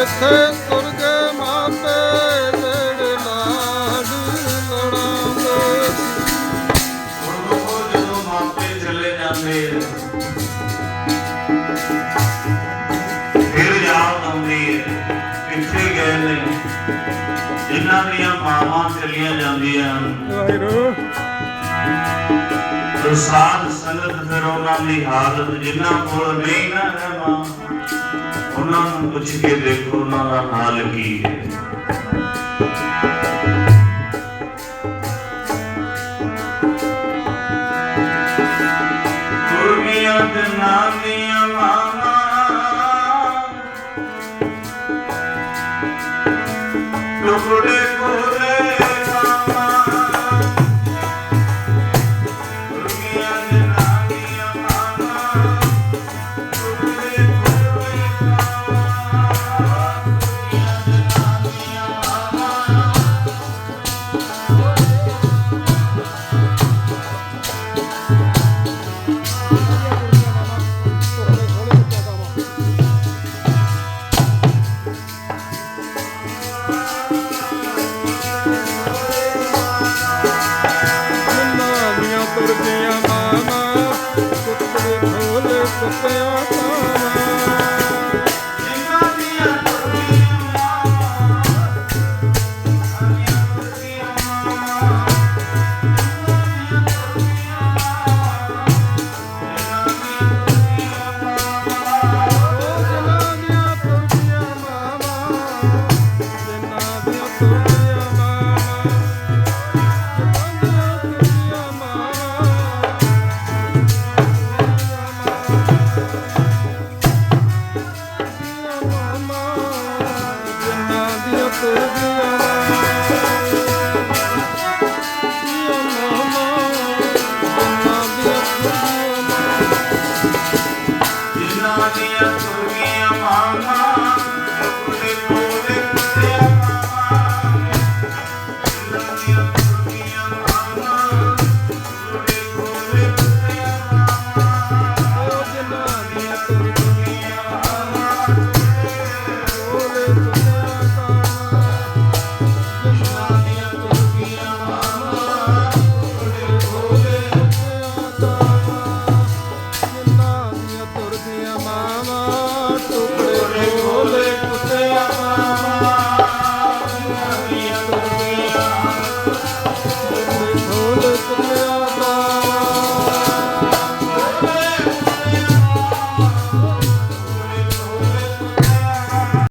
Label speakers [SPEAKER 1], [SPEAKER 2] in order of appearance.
[SPEAKER 1] ਉੱਥੇ ਤੁਰ ਗਏ ਮਾਪੇ ਜਿਹੜੇ ਲਾਡ ਲੜਾਉਂਦੇ ਸੀ।
[SPEAKER 2] ਉਹ ਜਦੋਂ ਮਾਪੇ ਚਲੇ ਜਾਂਦੇ ਫਿਰ ਯਾਦ ਆਉਂਦੀ ਹੈ ਕਿੱਥੇ ਗਏ ਨੇ ਜਿਨ੍ਹਾਂ ਦੀਆਂ ਮਾਵਾਂ ਚਲੀਆਂ ਜਾਂਦੀਆਂ ਹਨ।
[SPEAKER 1] ਵਾਹਿਗੁਰੂ
[SPEAKER 2] ਪ੍ਰਸਾਦ ਸੰਗਤ ਫਿਰ ਉਹਨਾਂ ਦੀ ਹਾਲਤ ਜਿਨ੍ਹਾਂ ਕੋਲ ਨਹੀਂ ਨਾ ਹੈ ਮਾਂ ਉਹਨਾਂ ਨੂੰ ਪੁੱਛ ਕੇ ਦੇਖੋ ਉਹਨਾਂ ਦਾ ਹਾਲ ਕੀ ਹੈ। Senhor, toma Maria.